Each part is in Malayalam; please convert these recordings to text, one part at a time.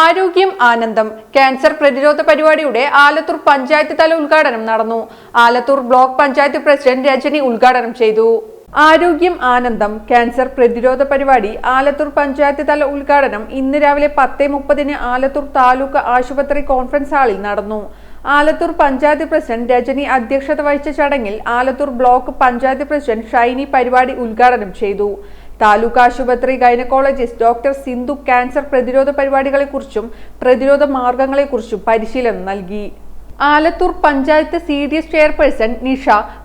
ആരോഗ്യം ആനന്ദം. ക്യാൻസർ പ്രതിരോധ പരിപാടിയുടെ ആലത്തൂർ പഞ്ചായത്ത് തല ഉദ്ഘാടനം നടന്നു. ആലത്തൂർ ബ്ലോക്ക് പഞ്ചായത്ത് പ്രസിഡന്റ് രജനി ഉദ്ഘാടനം ചെയ്തു. ആരോഗ്യം ആനന്ദം. ക്യാൻസർ പ്രതിരോധ പരിപാടി ആലത്തൂർ പഞ്ചായത്ത് തല ഉദ്ഘാടനം ഇന്ന് രാവിലെ പത്ത് മുപ്പതിന് ആലത്തൂർ താലൂക്ക് ആശുപത്രി കോൺഫറൻസ് ഹാളിൽ നടന്നു. ആലത്തൂർ പഞ്ചായത്ത് പ്രസിഡന്റ് രജനി അധ്യക്ഷത വഹിച്ച ചടങ്ങിൽ ആലത്തൂർ ബ്ലോക്ക് പഞ്ചായത്ത് പ്രസിഡന്റ് ഷൈനി പരിപാടി ഉദ്ഘാടനം ചെയ്തു. താലൂക്ക് ആശുപത്രി ഗൈനക്കോളജിസ്റ്റ് ഡോക്ടർ സിന്ധു ക്യാൻസർ പ്രതിരോധ പരിപാടികളെക്കുറിച്ചും പ്രതിരോധ മാർഗങ്ങളെക്കുറിച്ചും പരിശീലനം നൽകി. Alathur panchayat C D S chairperson Nisha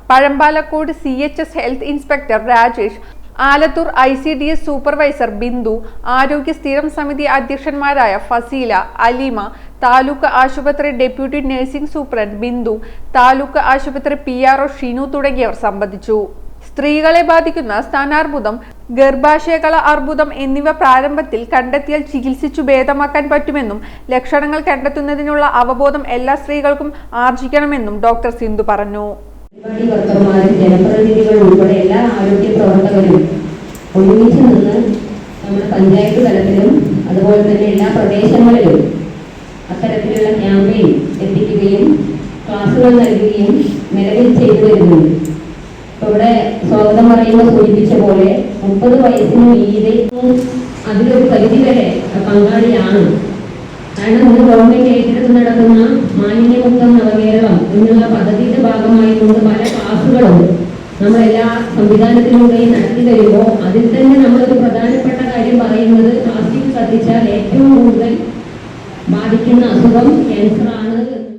Pazhampalakode C H S health inspector Rajesh Alathur I C D S supervisor Bindu ആരോഗ്യ സ്ഥിരം സമിതി അധ്യക്ഷന്മാരായ ഫസീല അലീമ താലൂക്ക് ആശുപത്രി deputy nursing superintendent Bindu taluk ആശുപത്രി പി ആർ ഒ ഷിനു തുടങ്ങിയവർ സംബന്ധിച്ചു. സ്ത്രീകളെ ബാധിക്കുന്ന സ്ഥാനാർബുദം ഗർഭാശയകള അർബുദം എന്നിവ പ്രാരംഭത്തിൽ കണ്ടെത്തിയാൽ ചികിത്സിച്ചു ഭേദമാക്കാൻ പറ്റുമെന്നും ലക്ഷണങ്ങൾ കണ്ടെത്തുന്നതിനുള്ള അവബോധം എല്ലാ സ്ത്രീകൾക്കും ആർജിക്കണമെന്നും ഡോക്ടർ സിന്ധു പറഞ്ഞു. എല്ലാ ആരോഗ്യ നമ്മുടെ പഞ്ചായത്ത് തലത്തിലും അതുപോലെ തന്നെ എല്ലാ പ്രദേശങ്ങളിലും അത്തരത്തിലുള്ള ക്യാമ്പയിൻ എത്തിക്കുകയും ക്ലാസുകൾ നൽകുകയും നിലവിൽ ചെയ്തു വരുന്നുണ്ട്. പറയുമ്പോൾ സൂചിപ്പിച്ച പോലെ മുപ്പത് വയസ്സിന് മീതെ അതിലൊരു പരിധി വരെ പങ്കാളിയാണ്. കാരണം ഇന്ന് ഗവൺമെന്റ് ഏറ്റെടുത്ത് നടക്കുന്ന മാലിന്യമുക്തം നവകേരളം എന്നുള്ള പദ്ധതിയുടെ ഭാഗമായി കൊണ്ട് പല ക്ലാസുകളും നമ്മൾ എല്ലാ സംവിധാനത്തിലൂടെയും നടത്തി വരുമ്പോൾ അതിൽ തന്നെ നമ്മളൊരു പ്രധാനപ്പെട്ട കാര്യം പറയുന്നത് പ്ലാസ്റ്റിക് കത്തിച്ചാൽ ഏറ്റവും കൂടുതൽ ബാധിക്കുന്ന അസുഖം ക്യാൻസർ ആണ്